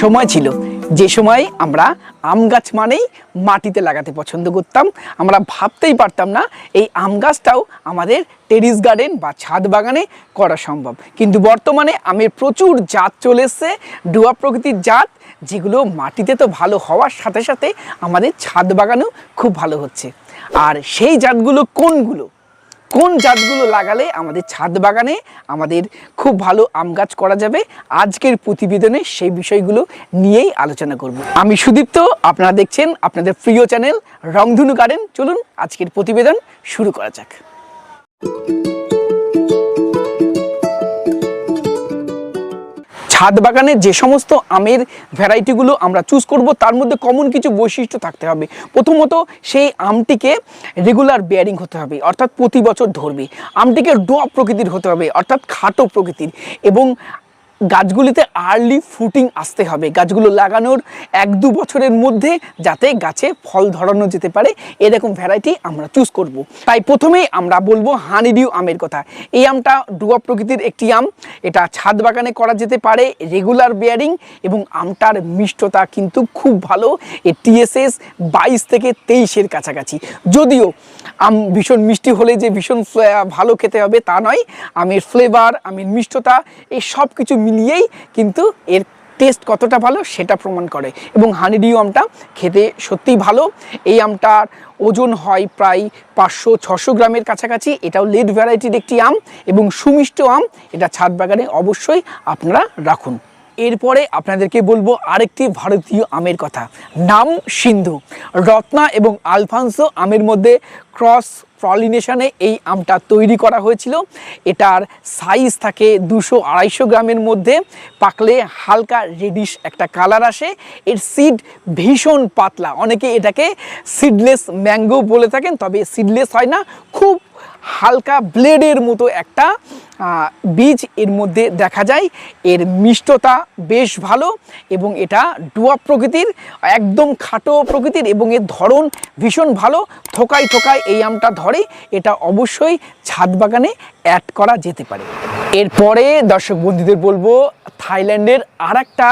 সময় ছিল। যে সময় আমরা আম গাছ মানেই মাটিতে লাগাতে পছন্দ করতাম। আমরা ভাবতেই পারতাম না এই আম গাছটাও আমাদের টেরিস গার্ডেন বা ছাদ বাগানে করা সম্ভব। কিন্তু বর্তমানে আমের প্রচুর জাত চলে এসছে, ডুয়া প্রকৃতির জাত, যেগুলো মাটিতে তো ভালো হওয়ার সাথে সাথে আমাদের ছাদ বাগানেও খুব ভালো হচ্ছে। আর সেই জাতগুলো কোনগুলো? কোন জাতগুলো লাগালে আমাদের ছাদ বাগানে আমাদের খুব ভালো আম গাছ করা যাবে? আজকের প্রতিবেদনে সেই বিষয়গুলো নিয়েই আলোচনা করব। আমি সুদীপ্ত, আপনারা দেখছেন আপনাদের প্রিয় চ্যানেল রংধনু গার্ডেন। চলুন আজকের প্রতিবেদন শুরু করা যাক। ছাদ বাগানে যে সমস্ত আমের ভ্যারাইটিগুলো আমরা চুজ করব, তার মধ্যে কমন কিছু বৈশিষ্ট্য থাকতে হবে। প্রথমত, সেই আমটিকে রেগুলার বেয়ারিং হতে হবে, অর্থাৎ প্রতি বছর ধরবে। আমটিকে ডোয়া প্রকৃতির হতে হবে, অর্থাৎ খাটো প্রকৃতির। এবং গাছগুলিতে আর্লি ফুটিং আসতে হবে। গাছগুলো লাগানোর এক দু বছরের মধ্যে যাতে গাছে ফল ধরানো যেতে পারে, এরকম ভ্যারাইটি আমরা চুজ করব। তাই প্রথমেই আমরা বলব হানিডিউ আমের কথা। এই আমটা ডুয়া প্রকৃতির একটি আম। এটা ছাদ বাগানে করা যেতে পারে রেগুলার বেয়ারিং এবং আমটার মিষ্টতা কিন্তু খুব ভালো। এ টিএসএস বাইশ থেকে তেইশের কাছাকাছি। যদিও আম ভীষণ মিষ্টি হলে যে ভীষণ ভালো খেতে হবে তা নয়। আমের ফ্লেভার আমের মিষ্টতা, এই সব কিছু মিলিয়েই কিন্তু এর টেস্ট কতটা ভালো সেটা প্রমাণ করে। এবং হানিডিউ আমটা খেতে সত্যিই ভালো। এই আমটার ওজন হয় প্রায় পাঁচশো ছশো গ্রামের কাছাকাছি। এটাও লেড ভ্যারাইটির একটি আম এবং সুমিষ্ট আম। এটা ছাদ বাগানে অবশ্যই আপনারা রাখুন। এরপরে আপনাদেরকে বলব আরেকটি ভারতীয় আমের কথা। নাম সিন্ধু। রত্না এবং আলফান্সো আমের মধ্যে ক্রস পলিনেশনে এই আমটা তৈরি করা হয়েছিল। এটার সাইজ থাকে দুশো আড়াইশো গ্রামের মধ্যে। পাকলে হালকা রেডিশ একটা কালার আসে। এর সিড ভীষণ পাতলা। অনেকে এটাকে সিডলেস ম্যাঙ্গো বলে থাকেন, তবে সিডলেস হয় না। খুব হালকা ব্লেডের মতো একটা বীজ এর মধ্যে দেখা যায়। এর মিষ্টতা বেশ ভালো এবং এটা ডুয়া প্রকৃতির, একদম খাটো প্রকৃতির এবং এর ধরন ভীষণ ভালো। থোকায় থোকায় এই আমটা ধরে, এটা অবশ্যই ছাদ বাগানে অ্যাড করা যেতে পারে। এরপরে দর্শক বন্ধুদের বলব, থাইল্যান্ডের আর একটা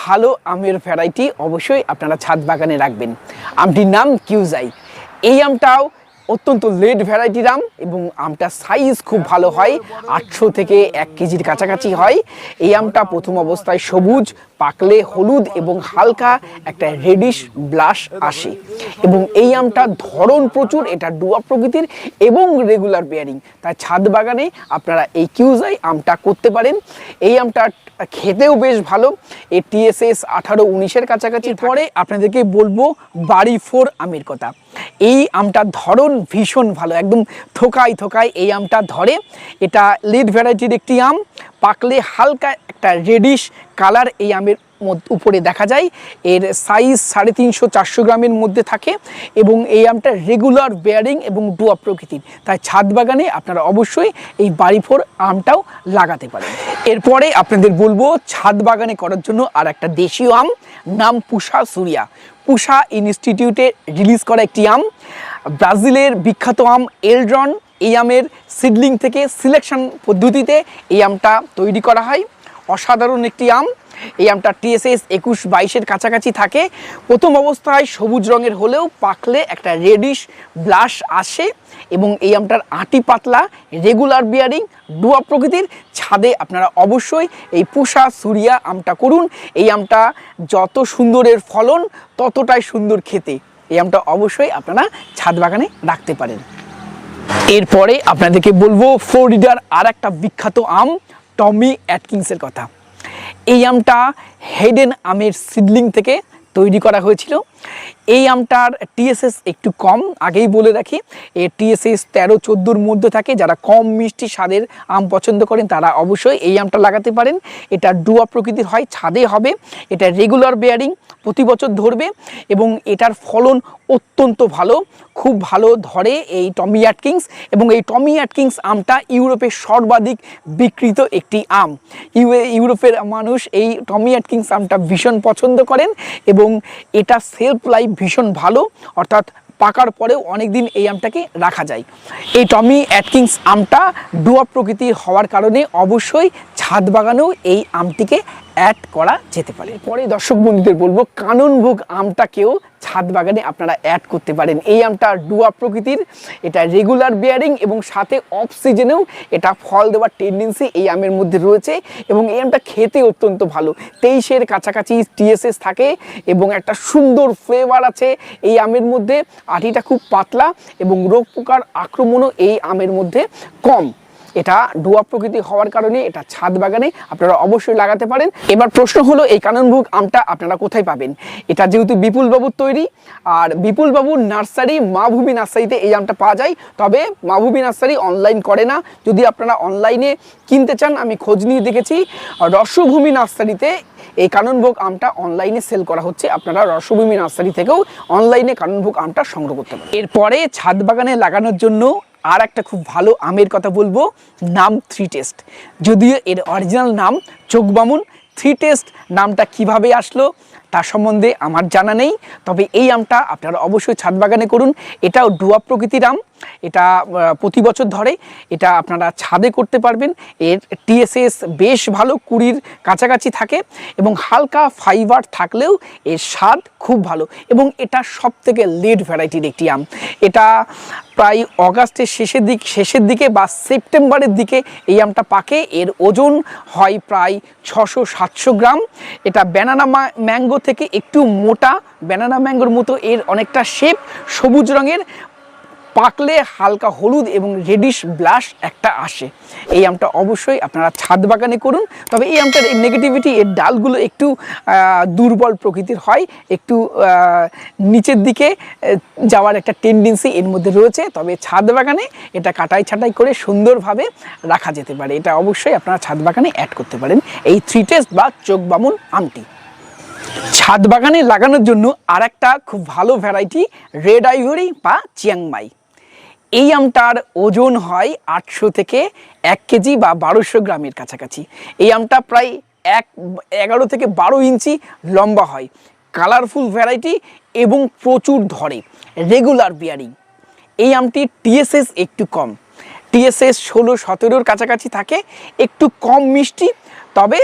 ভালো আমের ভ্যারাইটি অবশ্যই আপনারা ছাদ বাগানে রাখবেন। আমটির নাম কিউজাই। এই আমটাও অত্যন্ত লেট ভ্যারাইটির আম এবং আমটার সাইজ খুব ভালো হয়। আটশো থেকে এক কেজির কাছাকাছি হয়। এই আমটা প্রথম অবস্থায় সবুজ পাকলে হলুদ এবং হালকা একটা রেডিশ ব্লাশ আসে। এবং এই আমটা ধরন প্রচুর এটা ডুয়া প্রকৃতির এবং রেগুলার বেয়ারিং তাই ছাদ বাগানে আপনারা এই কিউজাই আমটা করতে পারেন। এই আমটা খেতেও বেশ ভালো। এই টিএসএস আঠারো উনিশের কাছাকাছি পরে আপনাদেরকে বলব বাড়ি ফোর আমের কথা। এই আমটার ধরন ভীষণ ভালো, একদম থোকায় থোকায় এই আমটা ধরে। এটা লিড ভ্যারাইটির একটি আম, পাকলে হালকা একটা রেডিশ কালার এই আমের উপরে দেখা যায়। এর সাইজ সাড়ে তিনশো চারশো গ্রামের মধ্যে থাকে এবং এই আমটা রেগুলার বেয়ারিং এবং ডুয়া প্রকৃতির। তাই ছাদ বাগানে আপনারা অবশ্যই এই বাড়িফোর আমটাও লাগাতে পারেন। এরপরে আপনাদের বলব ছাদ বাগানে করার জন্য আর একটা দেশীয় আম, নাম পুষা সুরিয়া। পুষা ইনস্টিটিউটে রিলিজ করা একটি আম। ব্রাজিলের বিখ্যাত আম এলড্রন, এই আমের সিডলিং থেকে সিলেকশন পদ্ধতিতে এই আমটা তৈরি করা হয়। অসাধারণ একটি আম। এই আমটা টিএসএস একুশ বাইশের কাছাকাছি থাকে। প্রথম অবস্থায় সবুজ রঙের হলেও পাকলে একটা রেডিশ ব্লাশ আসে এবং এই আমটার আটি পাতলা রেগুলার বিয়ারিং ডুয়া প্রকৃতির ছাদে আপনারা অবশ্যই এই পুষা সুরিয়া আমটা করুন। এই আমটা যত সুন্দরের ফলন, ততটাই সুন্দর খেতে। এই আমটা অবশ্যই আপনারা ছাদ বাগানে রাখতে পারেন। এরপরে আপনাদেরকে বলব ফ্লোরিডার আর একটা বিখ্যাত আম, টমি অ্যাটকিংসের কথা। এই আমটা হেডেন আমের সিডলিং থেকে তৈরি করা হয়েছিল। এই আমটার টিএসএস একটু কম, আগেই বলে রাখি। এ টিএসএস তেরো চোদ্দোর মধ্যে থাকে, যারা কম মিষ্টি স্বাদের আম পছন্দ করেন, তারা অবশ্যই এই আমটা লাগাতে পারেন। এটা ডুয়া প্রকৃতির হয়, ছাদে হবে। এটা রেগুলার বেয়ারিং প্রতি বছর ধরবে এবং এটার ফলন অত্যন্ত ভালো, খুব ভালো ধরে এই টমি অ্যাটকিংস এবং এই টমি অ্যাটকিংস আমটা ইউরোপের সর্বাধিক বিকৃত একটি আম। ইউরোপের মানুষ এই টমি অ্যাটকিংস আমটা ভীষণ পছন্দ করেন এবং এটা সেলফ লাইফ ভীষণ ভালো, অর্থাৎ পাকার পরেও অনেক দিন এই আমটাকে রাখা যায়। এই টমি অ্যাটকিংস আমটা ডুয়া প্রকৃতির হওয়ার কারণে অবশ্যই ছাদ বাগানেও এই আমটিকে অ্যাড করা যেতে পারে। পরে দর্শক বন্ধুদের বলব, কাননভোগ আমটাকেও ছাদ বাগানে আপনারা অ্যাড করতে পারেন। এই আমটা ডুয়া প্রকৃতির, এটা রেগুলার বিয়ারিং এবং সাথে অফ সিজনেও এটা ফল দেওয়ার টেন্ডেন্সি এই আমের মধ্যে রয়েছে এবং এই আমটা খেতে অত্যন্ত ভালো। তেইশের কাছাকাছি টিএসএস থাকে এবং একটা সুন্দর ফ্লেভার আছে এই আমের মধ্যে। আটিটা খুব পাতলা এবং রোগ পোকার আক্রমণও এই আমের মধ্যে কম। এটা ডুয়া প্রকৃতি হওয়ার কারণে, এটা ছাদ বাগানে আপনারা অবশ্যই লাগাতে পারেন। এবার প্রশ্ন হলো, এই কাননভোগ আমটা আপনারা কোথায় পাবেন? এটা যেহেতু বিপুলবাবুর তৈরি, আর বিপুলবাবুর নার্সারি মাভূমি নার্সারিতে এই আমটা পাওয়া যায়। তবে মাভূমি নার্সারি অনলাইন করে না। যদি আপনারা অনলাইনে কিনতে চান, আমি খোঁজ নিয়ে দেখেছি, রসভূমি নার্সারিতে এই কাননভোগ আমটা অনলাইনে সেল করা হচ্ছে। আপনারা রসভূমি নার্সারি থেকেও অনলাইনে কাননভোগ আমটা সংগ্রহ করতে পারেন। এরপরে ছাদ বাগানে লাগানোর জন্য আর একটা খুব ভালো আমের কথা বলব, নাম থ্রি টেস্ট যদিও এর অরিজিনাল নাম চোখবামুন থ্রি টেস্ট নামটা কীভাবে আসলো তার সম্বন্ধে আমার জানা নেই, তবে এই আমটা আপনারা অবশ্যই ছাদ বাগানে করুন। এটাও ডুয়া প্রকৃতির আম এটা প্রতি বছর ধরে এটা আপনারা ছাদে করতে পারবেন। এর টিএসএস বেশ ভালো, কুড়ির কাছাকাছি থাকে এবং হালকা ফাইবার থাকলেও এর স্বাদ খুব ভালো এবং এটা সব থেকে লেট ভ্যারাইটির একটি আম। এটা প্রায় অগাস্টের শেষের দিক, শেষের দিকে বা সেপ্টেম্বরের দিকে এই আমটা পাকে। এর ওজন হয় প্রায় ছশো সাতশো গ্রাম। এটা ব্যানানা ম্যাঙ্গো থেকে একটু মোটা। ব্যানানা ম্যাঙ্গোর মতো এর অনেকটা শেপ সবুজ রঙের। পাকলে হালকা হলুদ এবং রেডিশ ব্লাশ একটা আসে। এই আমটা অবশ্যই আপনারা ছাদ বাগানে করুন, তবে এই আমটার নেগেটিভিটি এর ডালগুলো একটু দুর্বল প্রকৃতির হয়, একটু নিচের দিকে যাওয়ার একটা টেন্ডেন্সি এর মধ্যে রয়েছে, তবে ছাদ বাগানে এটা কাটাই ছাটাই করে সুন্দরভাবে রাখা যেতে পারে। এটা অবশ্যই আপনারা ছাদ বাগানে অ্যাড করতে পারেন। এই থ্রি টেস্ট বা চোখ বামুন আমটি। ছাদ বাগানে লাগানোর জন্য আর একটা খুব ভালো ভ্যারাইটি রেড আইভরি বা চিয়াংমাই এই আমটার ওজন হয় আটশো থেকে এক কেজি বা বারোশো গ্রামের কাছাকাছি। এই আমটা প্রায় এক, এগারো থেকে বারো ইঞ্চি লম্বা হয়। কালারফুল ভ্যারাইটি এবং প্রচুর ধরে। Regular bearing. এই আমটির টিএসএস একটু কম। টিএসএস ষোলো সতেরোর কাছাকাছি থাকে। একটু কম মিষ্টি, তবে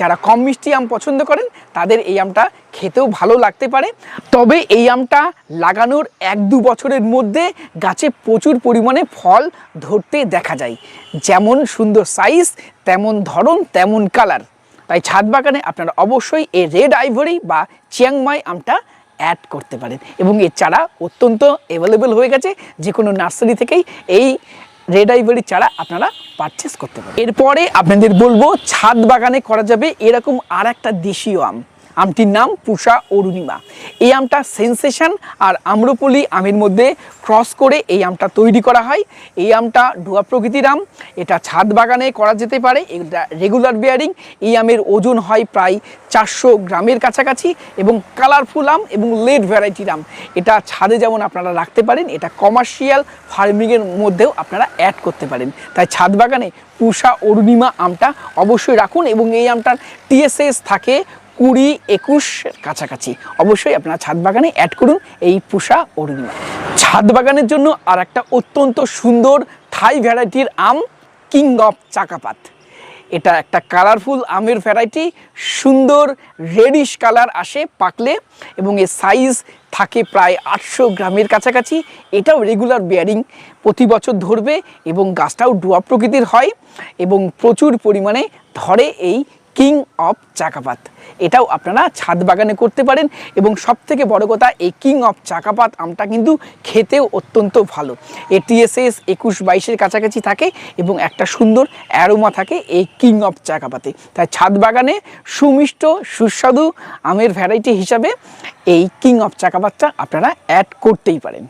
যারা কম মিষ্টি আম পছন্দ করেন, তাদের এই আমটা খেতেও ভালো লাগতে পারে। তবে এই আমটা লাগানোর এক দু বছরের মধ্যে গাছে প্রচুর পরিমাণে ফল ধরতে দেখা যায়। যেমন সুন্দর সাইজ তেমন ধরন, তেমন কালার তাই ছাদ বাগানে আপনারা অবশ্যই এই রেড আইভরি বা চিয়াংমাই আমটা অ্যাড করতে পারেন। এবং এর চারা অত্যন্ত অ্যাভেলেবেল হয়ে গেছে যে কোনো নার্সারি থেকেই এই রেড আইভারি চারা আপনারা পারচেস করতে পারেন। এরপরে আপনাদের বলব ছাদ বাগানে করা যাবে এরকম আর একটা দেশীয় আম। আমটির নাম পুষা অরুণিমা। এই আমটা সেন্সেশন আর আম্রপলি আমের মধ্যে ক্রস করে এই আমটা তৈরি করা হয়। এই আমটা ডুয়া প্রকৃতির আম, এটা ছাদ বাগানে করা যেতে পারে, এটা রেগুলার বেয়ারিং এই আমের ওজন হয় প্রায় চারশো গ্রামের কাছাকাছি এবং কালারফুল আম এবং লেট ভ্যারাইটির আম। এটা ছাদে যেমন আপনারা রাখতে পারেন, এটা কমার্শিয়াল ফার্মিংয়ের মধ্যেও আপনারা অ্যাড করতে পারেন। তাই ছাদ বাগানে পুষা অরুণিমা আমটা অবশ্যই রাখুন এবং এই আমটার টিএসএস থাকে কুড়ি একুশ কাছাকাছি। অবশ্যই আপনারা ছাদ বাগানে অ্যাড করুন এই পুষা অরুণিমা। ছাদ বাগানের জন্য আর একটা অত্যন্ত সুন্দর থাই ভ্যারাইটির আম কিং অফ চাকাপাত এটা একটা কালারফুল আমের ভ্যারাইটি সুন্দর রেডিশ কালার আসে পাকলে এবং এর সাইজ থাকে প্রায় আটশো গ্রামের কাছাকাছি। এটাও রেগুলার বেয়ারিং প্রতি বছর ধরবে এবং গাছটাও ডুয়া প্রকৃতির হয় এবং প্রচুর পরিমাণে ধরে এই কিং অফ চাকাপাত। এটাও আপনারা ছাদ বাগানে করতে পারেন এবং সব থেকে বড় কথা, এই কিং অফ চাকাপাত আমটা কিন্তু খেতেও অত্যন্ত ভালো। এ টিএসএস একুশ বাইশের কাছাকাছি থাকে এবং একটা সুন্দর অ্যারোমা থাকে এই কিং অফ চাকাপাতে। তাই ছাদ বাগানে সুমিষ্ট, সুস্বাদু আমের ভ্যারাইটি হিসাবে এই কিং অফ চাকাপাতটা আপনারা অ্যাড করতেই পারেন।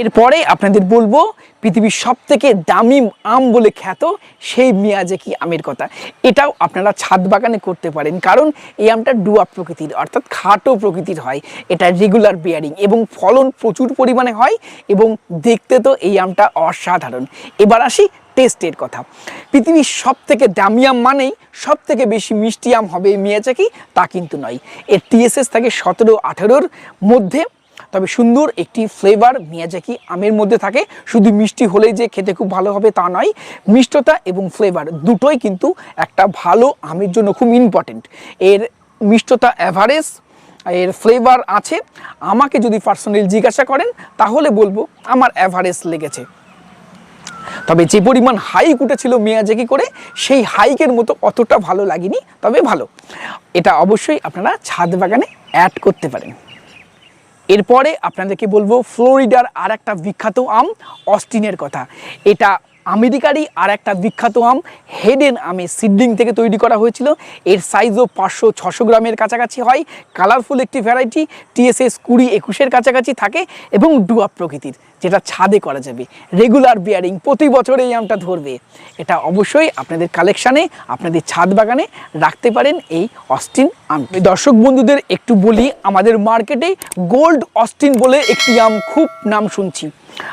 এরপরে আপনাদের বলব, পৃথিবীর সব থেকে দামি আম বলে খ্যাত সেই মিয়াজাকি আমের কথা। এটাও আপনারা ছাদ বাগানে করতে পারেন, কারণ এই আমটা ডুয়া প্রকৃতির, অর্থাৎ খাটো প্রকৃতির হয়। এটা রেগুলার বিয়ারিং এবং ফলন প্রচুর পরিমাণে হয় এবং দেখতে তো এই আমটা অসাধারণ। এবার আসি টেস্টের কথা। পৃথিবীর সব থেকে দামি আম মানেই সব থেকে বেশি মিষ্টি আম হবে মিয়াজাকি তা কিন্তু নয়। এর টিএসএস থাকে সতেরো আঠেরোর মধ্যে তবে সুন্দর একটি ফ্লেভার মিয়াজাকি আমের মধ্যে থাকে। শুধু মিষ্টি হলেই যে খেতে খুব ভালো হবে তা নয়, মিষ্টতা এবং ফ্লেভার দুটোই কিন্তু একটা ভালো আমের জন্য খুব ইম্পর্টেন্ট এর মিষ্টতা অ্যাভারেজ এর ফ্লেভার আছে। আমাকে যদি পার্সোনালি জিজ্ঞাসা করেন, তাহলে বলব আমার অ্যাভারেজ লেগেছে। তবে যে পরিমাণ হাইক উঠেছিল মেয়াজাকি করে, সেই হাইকের মতো অতটা ভালো লাগেনি, তবে ভালো। এটা অবশ্যই আপনারা ছাদ বাগানে অ্যাড করতে পারেন। এরপরে আপনাদেরকে বলব ফ্লোরিডার আর একটা বিখ্যাত আম অস্টিনের কথা। এটা আমেরিকারই আর একটা বিখ্যাত আম, হেডেন আমে সিডলিং থেকে তৈরি করা হয়েছিল। এর সাইজও পাঁচশো ছশো গ্রামের কাছাকাছি হয়। কালারফুল একটি ভ্যারাইটি টিএসএস কুড়ি একুশের কাছাকাছি থাকে এবং ডুয়া প্রকৃতির, যেটা ছাদে করা যাবে। রেগুলার বিয়ারিং প্রতি বছর এই আমটা ধরবে। এটা অবশ্যই আপনাদের কালেকশানে আপনাদের ছাদ বাগানে রাখতে পারেন এই অস্টিন আম। দর্শক বন্ধুদের একটু বলি, আমাদের মার্কেটে গোল্ড অস্টিন বলে একটি আম খুব নাম শুনছি।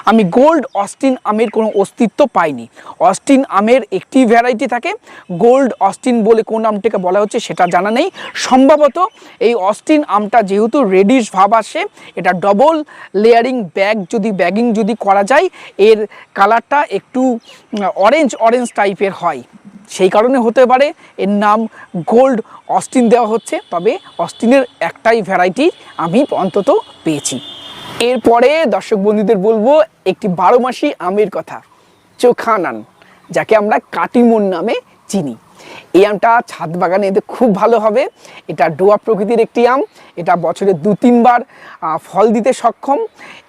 আমি গোল্ড অস্টিন আমের কোনো অস্তিত্ব পাইনি। অস্টিন আমের একটি ভ্যারাইটি থাকে। গোল্ড অস্টিন বলে কোন আমটাকে বলা হচ্ছে সেটা জানা নেই। সম্ভবত এই অস্টিন আমটা যেহেতু রেডিশ ভাব আসে, এটা ডবল লেয়ারিং ব্যাগ যদি ব্যাগিং যদি করা যায়, এর কালারটা একটু অরেঞ্জ অরেঞ্জ টাইপের হয়। সেই কারণে হতে পারে, এর নাম গোল্ড অস্টিন দেওয়া হচ্ছে। তবে অস্টিনের একটাই ভ্যারাইটি আমি অন্তত পেয়েছি। এরপরে দর্শক বন্ধুদের বলব, একটি বারো মাসি আমের কথা। চোখানান যাকে আমরা কাটিমন নামে চিনি। এই আমটা ছাদ বাগানে এতে খুব ভালো হবে। এটা ডোয়া প্রকৃতির একটি আম। এটা বছরে দু, তিনবার ফল দিতে সক্ষম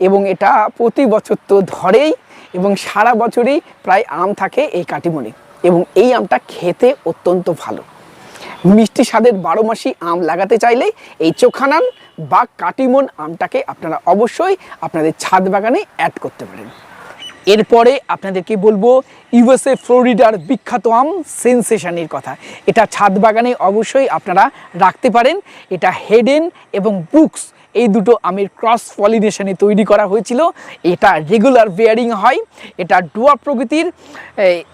এবং এটা প্রতি বছর তো ধরেই এবং সারা বছরই প্রায় আম থাকে এই কাটিমনে। এবং এই আমটা খেতে অত্যন্ত ভালো। মিষ্টি স্বাদের বারো মাসি আম লাগাতে চাইলে এই চোখানান বা কাটিমন আমটাকে আপনারা অবশ্যই আপনাদের ছাদ বাগানে অ্যাড করতে পারেন। এরপরে আপনাদেরকে বলব ইউএসএ ফ্লোরিডার বিখ্যাত আম সেন্সেশনের কথা। এটা ছাদ বাগানে অবশ্যই আপনারা রাখতে পারেন। এটা হেডেন এবং ব্রুকস এই দুটো আমের ক্রস পলিনেশনে তৈরি করা হয়েছিল। এটা রেগুলার বেয়ারিং হয়, এটা ডুয়া প্রকৃতির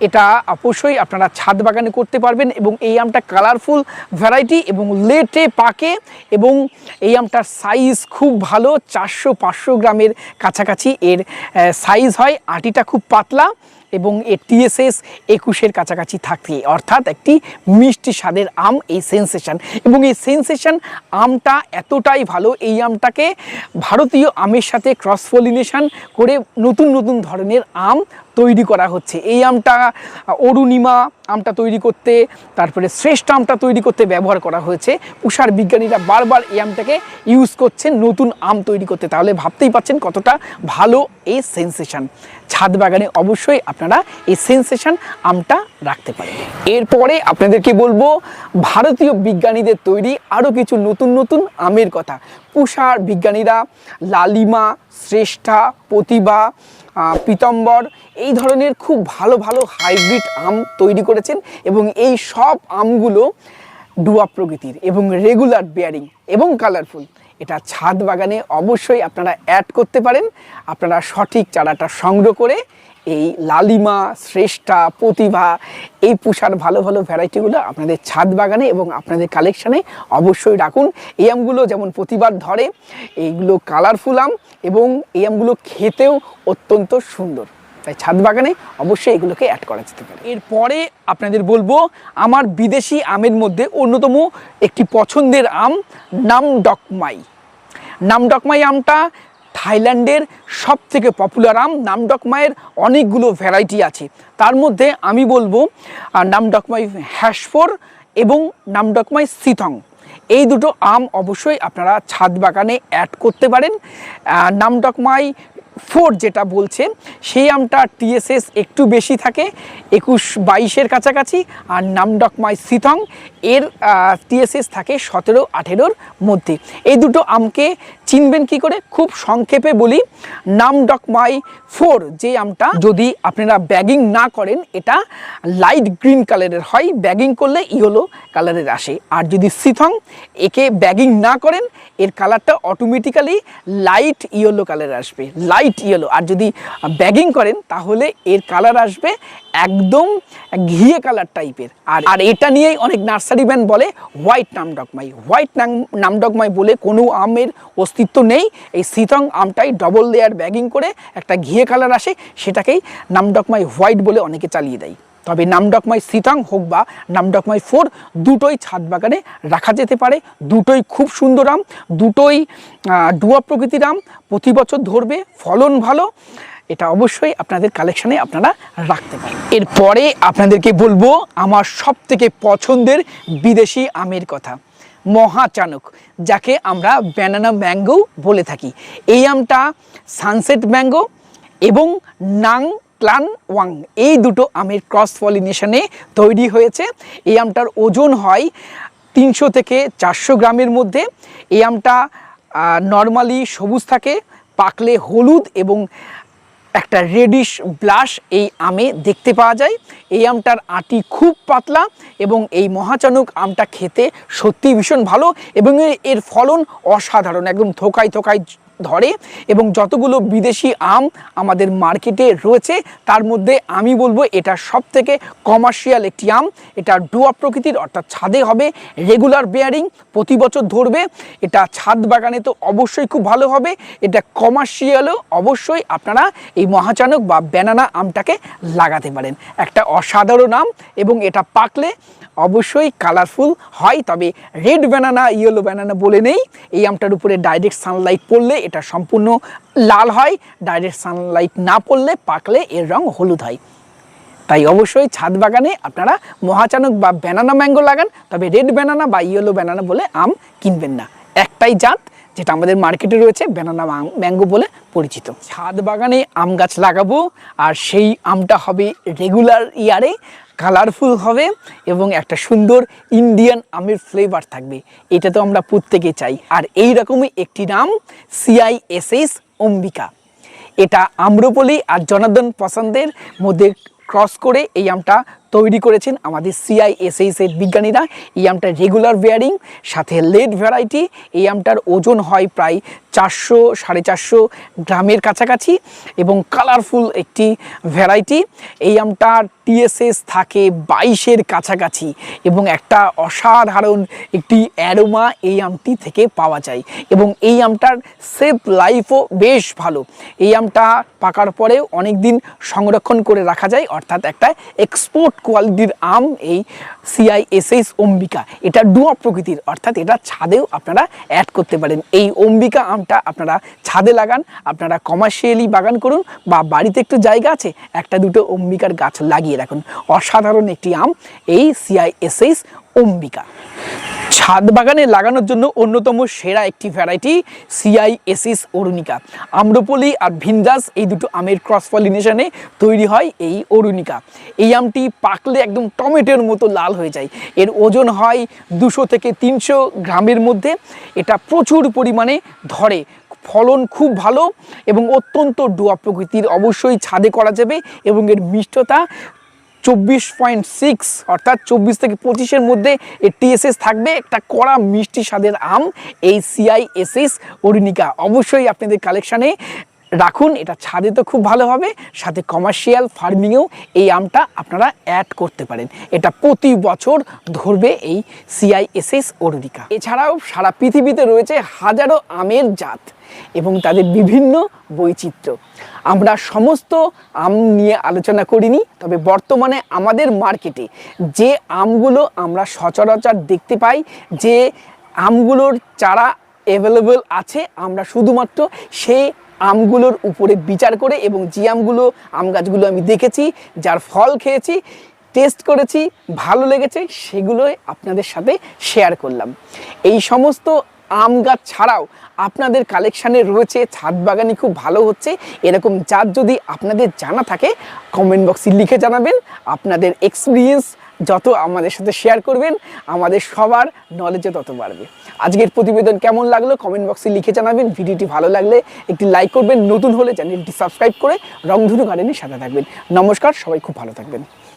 এটা অবশ্যই আপনারা ছাদ বাগানে করতে পারবেন এবং এই আমটা কালারফুল ভ্যারাইটি এবং লেটে পাকে এবং এই আমটার সাইজ খুব ভালো, চারশো পাঁচশো গ্রামের কাছাকাছি এর সাইজ হয়। আটিটা খুব পাতলা এবং টিএসএস একুশের কাছাকাছি থাকে অর্থাৎ একটি মিষ্টি স্বাদের আম এই সেন্সেশন। এবং এই সেন্সেশন আমটা এতটাই ভালো, এই আমটাকে ভারতীয় আমের সাথে ক্রস পলিনেশন করে নতুন নতুন ধরনের আম তৈরি করা হচ্ছে। এই আমটা, অরুণিমা আমটা তৈরি করতে, তারপরে শ্রেষ্ঠ আমটা তৈরি করতে ব্যবহার করা হয়েছে। উষার বিজ্ঞানীরা বারবার এই আমটাকে ইউজ করছেন, নতুন আম তৈরি করতে। তাহলে ভাবতেই পাচ্ছেন কতটা ভালো এই সেন্সেশন ছাদ বাগানে অবশ্যই আপনারা এই সেন্সেশন আমটা রাখতে পারেন। এরপরে আপনাদেরকে বলব, ভারতীয় বিজ্ঞানীদের তৈরি আরও কিছু নতুন নতুন আমের কথা। পুষার বিজ্ঞানীরা লালিমা, শ্রেষ্ঠা, প্রতিভা পীতম্বর এই ধরনের খুব ভালো ভালো হাইব্রিড আম তৈরি করেছেন এবং এই সব আমগুলো ডুয়া প্রকৃতির এবং রেগুলার বেয়ারিং এবং কালারফুল এটা ছাদ বাগানে অবশ্যই আপনারা অ্যাড করতে পারেন। আপনারা সঠিক চারাটা সংগ্রহ করে এই লালিমা, শ্রেষ্ঠা, প্রতিভা, এই পুষার ভালো ভালো ভ্যারাইটিগুলো আপনাদের ছাদ বাগানে এবং আপনাদের কালেকশানে অবশ্যই রাখুন। এই আমগুলো যেমন প্রতিবার ধরে, এইগুলো কালারফুল আম এবং এই আমগুলো খেতেও অত্যন্ত সুন্দর। তাই ছাদ বাগানে অবশ্যই এগুলোকে অ্যাড করা যেতে পারে। এরপরে আপনাদের বলব, আমার বিদেশি আমের মধ্যে অন্যতম একটি পছন্দের আম নাম ডকমাই নাম ডকমাই আমটা থাইল্যান্ডের সব থেকে পপুলার আম নামডকমায়ের অনেকগুলো ভ্যারাইটি আছে। তার মধ্যে আমি বলব নামডকমাই হ্যাশফোর এবং নামডকমাই সিথং এই দুটো আম অবশ্যই আপনারা ছাদ বাগানে অ্যাড করতে পারেন। নামডকমাই ফোর যেটা বলছে, সেই আমটা টিএসএস একটু বেশি থাকে, একুশ বাইশের কাছাকাছি, আর নামডকমাই সিথং এর টিএসএস থাকে সতেরো আঠেরোর মধ্যে। এই দুটো আমকে চিনবেন কি করে? খুব সংক্ষেপে বলি নামডকমাই ফোর যে আমটা যদি আপনারা ব্যাগিং না করেন, এটা লাইট গ্রিন কালারের হয়, ব্যাগিং করলে ইয়েলো কালারের আসে। আর যদি সিথং একে ব্যাগিং না করেন, এর কালারটা অটোমেটিক্যালি লাইট ইয়েলো কালারের আসবে। Light light yellow. আর যদি ব্যাগিং করেন, তাহলে এর কালার আসবে একদম ঘিয়ে কালার টাইপের আর আর এটা নিয়েই অনেক নার্সারি ম্যান বলে white Nam Dok Mai white নাম নামডকমাই বলে কোনো আমের অস্তিত্ব নেই। এই সিতং আমটাই ডবল লেয়ার ব্যাগিং করে একটা ঘিয়ে কালার আসে, সেটাকেই নামডকমাই হোয়াইট বলে অনেকে চালিয়ে দেয়। তবে নামডকমাই সিতাং হোক বা নামডকমাই ফোর, দুটোই ছাদ বাগানে রাখা যেতে পারে। দুটোই খুব সুন্দর আম, দুটোই ডুয়া প্রকৃতির আম, প্রতি বছর ধরবে, ফলন ভালো। এটা অবশ্যই আপনাদের কালেকশনে আপনারা রাখতে পারেন। এরপরে আপনাদেরকে বলব আমার সব থেকে পছন্দের বিদেশি আমের কথা, মহাচানক, যাকে আমরা ব্যানানা ম্যাঙ্গো বলে থাকি। এই আমটা সানসেট ম্যাঙ্গো এবং নাং ক্লান ওয়াং, এই দুটো আমের ক্রস পলিনেশনে তৈরি হয়েছে। এই আমটার ওজন হয় তিনশো থেকে চারশো গ্রামের মধ্যে। এই আমটা নর্মালি সবুজ থাকে, পাকলে হলুদ এবং একটা রেডিশ ব্লাশ এই আমে দেখতে পাওয়া যায়। এই আমটার আটি খুব পাতলা এবং এই মহাচানক আমটা খেতে সত্যি ভীষণ ভালো এবং এর- ফলন অসাধারণ, একদম থোকায় থোকায় ধরে এবং যতগুলো বিদেশি আম আমাদের মার্কেটে রয়েছে, তার মধ্যে আমি বলব এটা সব থেকে কমার্শিয়াল একটি আম। এটা ডুয়া প্রকৃতির, অর্থাৎ ছাদে হবে রেগুলার বেয়ারিং প্রতি বছর ধরবে। এটা ছাদ বাগানে তো অবশ্যই খুব ভালো হবে। এটা কমার্শিয়ালও অবশ্যই আপনারা এই মহাচানক বা ব্যানানা আমটাকে লাগাতে পারেন। একটা অসাধারণ আম এবং এটা পাকলে অবশ্যই কালারফুল হয়, তবে রেড ব্যানানা ইয়েলো ব্যানানা বলে নেই। এই আমটার উপরে ডাইরেক্ট সানলাইট পড়লে এটা সম্পূর্ণ লাল হয় ডাইরেক্ট সানলাইট না পড়লে পাকলে এর রং হলুদ হয়। তাই অবশ্যই ছাদ বাগানে আপনারা মহাচানক বা ব্যানানা ম্যাঙ্গো লাগান, তবে রেড ব্যানানা বা ইয়েলো ব্যানানা বলে আম কিনবেন না। একটাই জাত, যেটা আমাদের মার্কেটে রয়েছে ব্যানানা ম্যাঙ্গো বলে পরিচিত। ছাদ বাগানে আম গাছ লাগাবো, আর সেই আমটা হবে রেগুলার ইয়ারে কালারফুল হবে এবং একটা সুন্দর ইন্ডিয়ান আমের ফ্লেভার থাকবে। এটা তো আমরা প্রত্যেকে চাই। আর এই রকমই একটি নাম সিআইএসএস অম্বিকা। এটা আম্রপলি আর জনার্দন পছন্দের মধ্যে ক্রস করে এই আমটা তৈরি করেছেন আমাদের সিআইএসএস এর বিজ্ঞানীরা। এই আমটা রেগুলার বেয়ারিং সাথে লেড ভ্যারাইটি এই আমটার ওজন হয় প্রায় চারশো, সাড়ে চারশো গ্রামের কাছাকাছি এবং কালারফুল একটি ভ্যারাইটি এই আমটার টিএসএস থাকে বাইশের কাছাকাছি এবং একটা অসাধারণ একটি অ্যারোমা এই আমটি থেকে পাওয়া যায় এবং এই আমটার সেফ লাইফও বেশ ভালো। এই আমটা পাকার পরেও অনেক দিন সংরক্ষণ করে রাখা যায়, অর্থাৎ একটা এক্সপোর্ট কোয়ালিটির আম এই সিআইএসএস অম্বিকা। এটা ডুয়া প্রকৃতির, অর্থাৎ এটা ছাদেও আপনারা অ্যাড করতে পারেন। এই অম্বিকা আমটা আপনারা ছাদে লাগান, আপনারা কমার্শিয়ালি বাগান করুন বা বাড়িতে একটু জায়গা আছে, একটা দুটো অম্বিকার গাছ লাগিয়ে রাখুন। অসাধারণ একটি আম, এই সিআইএসএস অম্বিকা। ছাদ বাগানে লাগানোর জন্য অন্যতম সেরা একটি ভ্যারাইটি সিআই এসিস অরুণিকা। আম্রপলি আর ভিনদাস এই দুটো আমের ক্রস পলিনেশনে তৈরি হয় এই অরুণিকা। এই আমটি পাকলে একদম টমেটোর মতো লাল হয়ে যায়। এর ওজন হয় দুশো থেকে তিনশো গ্রামের মধ্যে। এটা প্রচুর পরিমাণে ধরে। ফলন খুব ভালো এবং অত্যন্ত ডোয়া প্রকৃতির। অবশ্যই ছাদে করা যাবে এবং এর মিষ্টতা চব্বিশ পয়েন্ট সিক্স, অর্থাৎ চব্বিশ থেকে পঁচিশের মধ্যে এই টিএসএস থাকবে। একটা কড়া মিষ্টি স্বাদের আম, এই সিআইএসএস অরিনিকা। অবশ্যই আপনাদের কালেকশানে রাখুন, এটা ছাদে তো খুব ভালো হবে, সাথে কমার্শিয়াল ফার্মিংয়েও এই আমটা আপনারা অ্যাড করতে পারেন। এটা প্রতি বছর ধরবে এই সিআইএসএস অরুণিকা। এছাড়াও সারা পৃথিবীতে রয়েছে হাজারো আমের জাত এবং তাদের বিভিন্ন বৈচিত্র্য। আমরা সমস্ত আম নিয়ে আলোচনা করিনি, তবে বর্তমানে আমাদের মার্কেটে যে আমগুলো আমরা সচরাচর দেখতে পাই, যে আমগুলোর চারা অ্যাভেলেবল আছে, আমরা শুধুমাত্র সেই আমগুলোর উপরে বিচার করে এবং যে আমগুলো আম গাছগুলো আমি দেখেছি, যার ফল খেয়েছি টেস্ট করেছি, ভালো লেগেছে, সেগুলোই আপনাদের সাথে শেয়ার করলাম। এই সমস্ত আম গাছ ছাড়াও আপনাদের কালেকশানে রয়েছে, ছাদ বাগানি খুব ভালো হচ্ছে। এরকম জাত যদি আপনাদের জানা থাকে কমেন্ট বক্সে লিখে জানাবেন। আপনাদের এক্সপিরিয়েন্স যত আমাদের সাথে শেয়ার করবেন, আমাদের সবার নলেজও তত বাড়বে। আজকের প্রতিবেদন কেমন লাগল কমেন্ট বক্সে লিখে জানাবেন। ভিডিওটি ভালো লাগলে একটি লাইক করবেন। নতুন হলে চ্যানেলটি সাবস্ক্রাইব করে রংধনু গার্ডেনের সাথে থাকবেন। নমস্কার, সবাই খুব ভালো থাকবেন।